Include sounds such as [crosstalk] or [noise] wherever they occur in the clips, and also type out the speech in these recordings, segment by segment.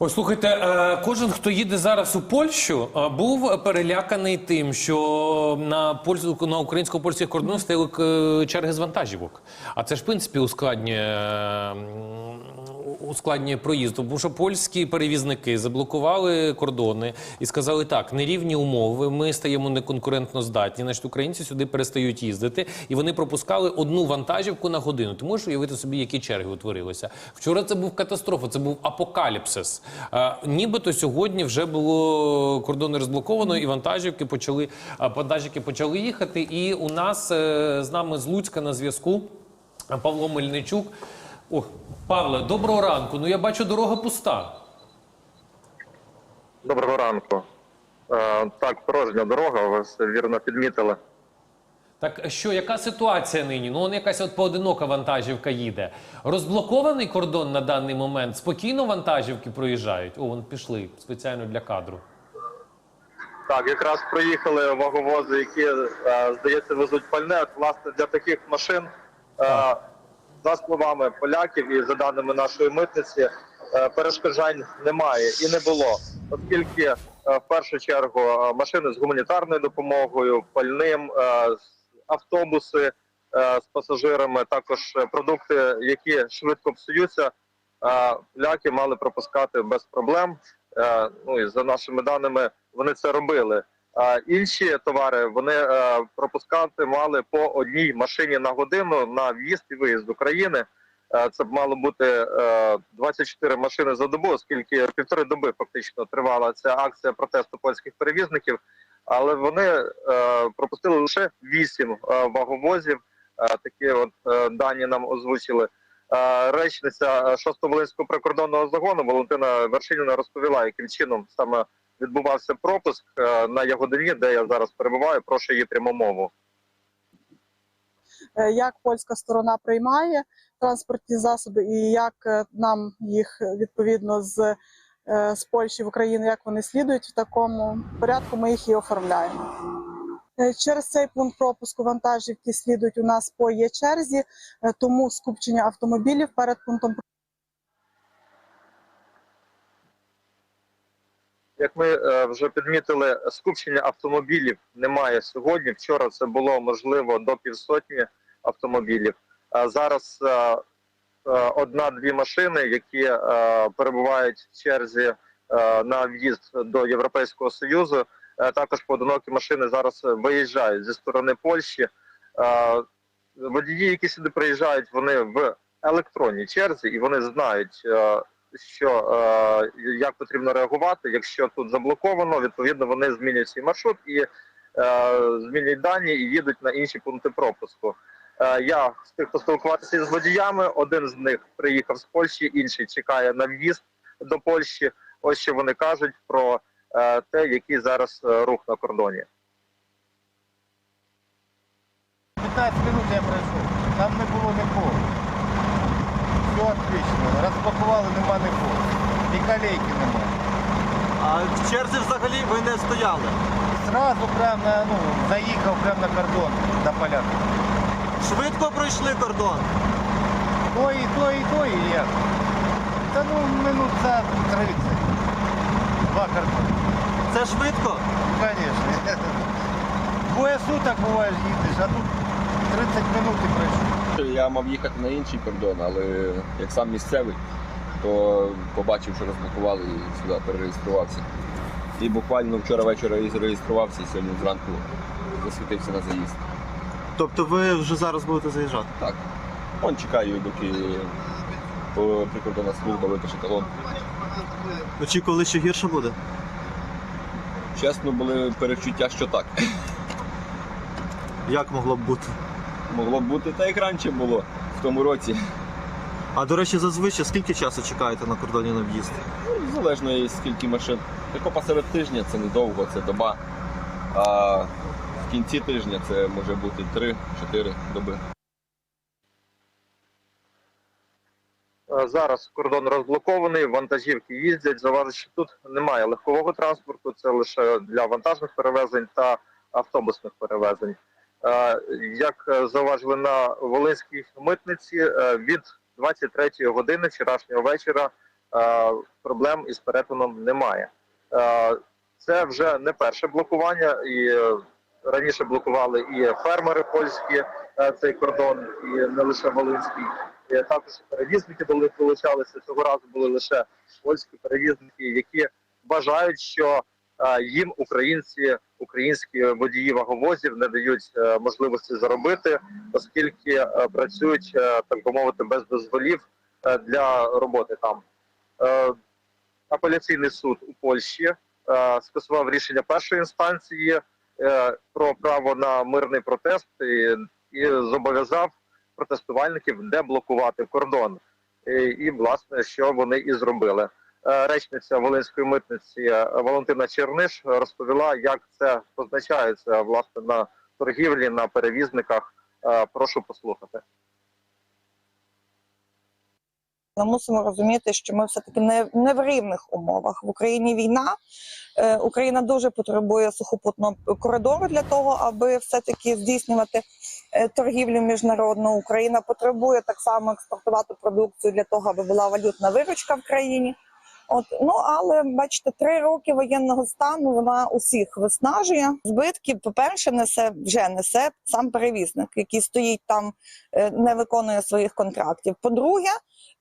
Ось слухайте, е, кожен, хто їде зараз у Польщу, е, був переляканий тим, що на польську на українсько-польських кордонах стояли е, черги з вантажівок. А це ж в принципі ускладнює, ускладнює проїзд, тому що польські перевізники заблокували кордони і сказали так: нерівні умови, ми стаємо неконкурентно здатні. Значить, українці сюди перестають їздити, і вони пропускали одну вантажівку на годину. Ти можеш уявити собі, які черги утворилися. Вчора це був катастрофа, це був апокаліпсис. Е, нібито сьогодні вже було кордони розблоковано, і вантажівки почали вантажівки почали їхати. І у нас е, з нами з Луцька на зв'язку Павло Мельничук. О, Павле, доброго ранку. Ну я бачу, дорога пуста. Доброго ранку. Е, так, порожня дорога, ви вірно підмітили. Так що, яка ситуація нині? Ну, он якась от поодинока вантажівка їде. Розблокований кордон на даний момент. Спокійно вантажівки проїжджають. О, вон пішли спеціально для кадру. Так, якраз проїхали ваговози, які, е, здається, везуть пальне. От, власне, для таких машин, е, за словами поляків і за даними нашої митниці, е, перешкоджань немає і не було, оскільки е, в першу чергу е, машини з гуманітарною допомогою, пальним, автобуси з пасажирами, також продукти, які швидко псуються, поляки мали пропускати без проблем. Ну і за нашими даними вони це робили. Інші товари вони е, пропускати мали по одній машині на годину на в'їзд і виїзд з України. Е, Це б мало бути е, 24 машини за добу, оскільки півтори доби фактично тривала ця акція протесту польських перевізників. Але вони е, пропустили лише 8 е, ваговозів. Е, Такі от е, дані нам озвучили. Е, Речниця 6-го Волинського прикордонного загону Валентина Вершиніна розповіла, яким чином саме відбувався пропуск е, на Ягодині, де я зараз перебуваю. Прошу її пряму мову. е, як польська сторона приймає транспортні засоби і як е, нам їх відповідно з, з Польщі в Україну, як вони слідують в такому порядку, ми їх і оформляємо. Через цей пункт пропуску вантажівки слідують у нас по є черзі, тому скупчення автомобілів перед пунктом Як ми е, вже підмітили, скупчення автомобілів немає сьогодні. Вчора це було можливо до півсотні автомобілів. А зараз е, е, одна-дві машини, які перебувають в черзі на в'їзд до Європейського Союзу. Також поодинокі машини зараз виїжджають зі сторони Польщі. Водії, які сюди приїжджають, вони в електронній черзі і вони знають. Що е, як потрібно реагувати, якщо тут заблоковано, відповідно вони змінюють свій маршрут і е, змінюють дані і їдуть на інші пункти пропуску. Е, я встиг поспілкуватися з водіями. Один з них приїхав з Польщі, інший чекає на в'їзд до Польщі. Ось що вони кажуть про е, те, який зараз е, рух на кордоні. 15 минут я пройшов. Там не було нікого. Отлично. Розпакували, нема нікого. І колейки нема. А в черзі взагалі ви не стояли. Сразу прям на, ну, заїхав прямо на кордон до поляків. Швидко пройшли кордон. То і то, і то, і як. Та ну минут за 30. Два кордони. Це швидко. Звісно. [laughs] Двоє суток буває їдеш, а тут 30 минут і. Я мав їхати на інший кордон, але як сам місцевий, то побачив, що розблокували і сюди перереєструвався. І буквально вчора ввечері зареєструвався і сьогодні зранку засвітився на заїзд. Тобто ви вже зараз будете заїжджати? Так. Он чекаю, доки прикордонна служба випише талон. Очікували, що гірше буде? Чесно, були перечуття, що так. Як могло б бути? Могло б бути так, як раніше було в тому році. А до речі, зазвичай скільки часу чекаєте на кордоні на в'їзд? Ну, Залежно є скільки машин. Тако посеред тижня це недовго, це доба. А в кінці тижня це може бути 3-4 доби. Зараз кордон розблокований, вантажівки їздять. Заважить, що тут немає легкового транспорту, це лише для вантажних перевезень та автобусних перевезень. Е, Як е, зауважили на Волинській митниці, е, від 23 години вчорашнього вечора проблем із перетином немає. Це вже не перше блокування, і раніше блокували і фермери польські цей кордон, і не лише Волинський. Також перевізники долучалися. Цього разу були лише польські перевізники, які вважають, що їм українці, українські водії ваговозів не дають е, можливості заробити, оскільки е, працюють, е, так би мовити, без дозволів для роботи там. Апеляційний суд у Польщі скасував рішення першої інстанції про право на мирний протест і, і зобов'язав протестувальників деблокувати кордон. І, і власне, що вони і зробили. Е, Речниця Волинської митниці е, Валентина Черниш розповіла, як це позначається власне на торгівлі, на перевізниках. Е, Прошу послухати. Ми мусимо розуміти, що ми все таки не, не в рівних умовах. В Україні війна. Е, Україна дуже потребує сухопутного коридору для того, аби все таки здійснювати е, торгівлю міжнародну. Україна потребує так само експортувати продукцію для того, аби була валютна виручка в країні. От ну але бачите, три роки воєнного стану вона усіх виснажує. Збитки, по-перше, несе вже несе сам перевізник, який стоїть там, е, не виконує своїх контрактів. По-друге,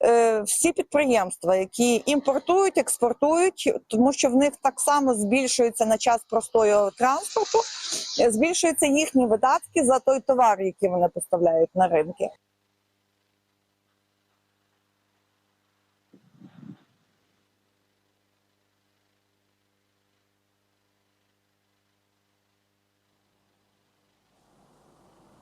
е, всі підприємства, які імпортують, експортують, тому що в них так само збільшується на час простою транспорту, е, збільшуються їхні видатки за той товар, який вони поставляють на ринки.